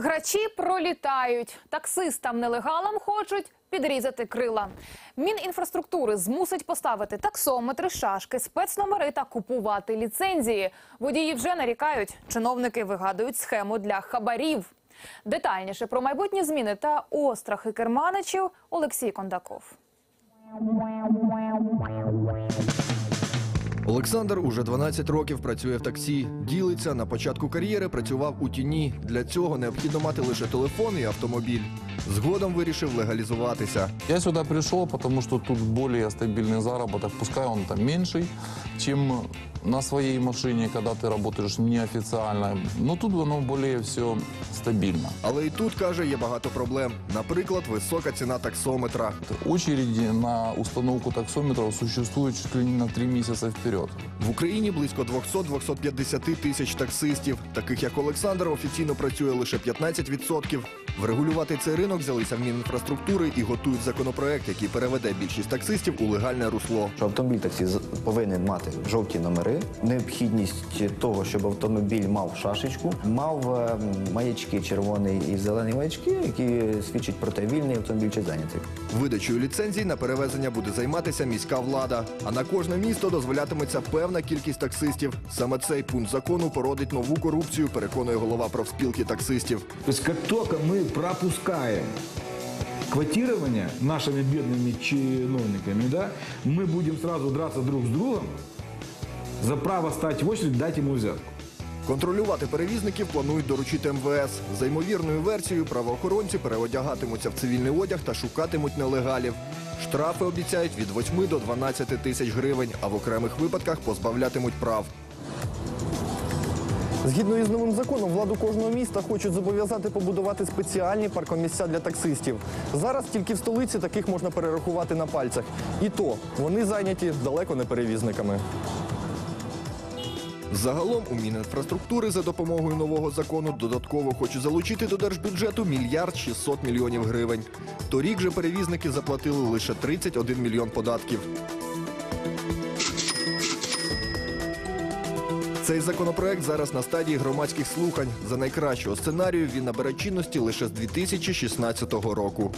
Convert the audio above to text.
Грачі пролітають. Таксистам-нелегалам хочуть підрізати крила. Мінінфраструктури змусить поставити таксометри, шашки, спецномери та купувати ліцензії. Водії вже нарікають. Чиновники вигадують схему для хабарів. Детальніше про майбутні зміни та острахи керманичів Олексій Кондаков. Олександр уже 12 років працює в таксі. Ділиться на початку кар'єри працював у тіні. Для цього необхідно мати лише телефон і автомобіль. Згодом вирішив легалізуватися. Я сюда пришел, потому что тут более стабильный заработок, пускай он там меньший, чем на своей машине, когда ты работаешь неофициально. Но тут оно более все стабильно. Але і тут каже, є багато проблем. Наприклад, висока ціна таксометра. Очереди на установку таксометров существуют чуть ли не на три месяца вперед. В Україні близько 200-250 тисяч таксистів. Таких як Олександр офіційно працює лише 15%. Врегулювати цей ринок взялися в Мінінфраструктури і готують законопроект, який переведе більшість таксистів у легальне русло. що автомобіль таксі з- повинен мати жовті номери, необхідність того, щоб автомобіль мав шашечку, мав е, маячки червоний і зелений маячки, які свідчать про те, вільний автомобіль чи зайнятий. Видачею ліцензій на перевезення буде займатися міська влада. А на кожне місто дозволятиметься певна кількість таксистів. Саме цей пункт закону породить нову корупцію, переконує голова профспілки таксистів. То есть как только мы пропускаем квотирование нашими бедными чиновниками, да, мы будем сразу драться друг с другом за право стать в очередь, дать ему взятку. Контролювати перевізників планують доручити МВС. За ймовірною версією, правоохоронці переодягатимуться в цивільний одяг та шукатимуть нелегалів. Штрафи обіцяють від 8 до 12 тисяч гривень, а в окремих випадках позбавлятимуть прав. Згідно із новим законом, владу кожного міста хочуть зобов'язати побудувати спеціальні паркомісця для таксистів. Зараз тільки в столиці таких можна перерахувати на пальцях. І то вони зайняті далеко не перевізниками. Загалом у Мінінфраструктури за допомогою нового закону додатково хочуть залучити до держбюджету мільярд 600 мільйонів гривень. Торік же перевізники заплатили лише 31 мільйон податків. Цей законопроект зараз на стадії громадських слухань. За найкращого сценарію він набере чинності лише з 2016 року.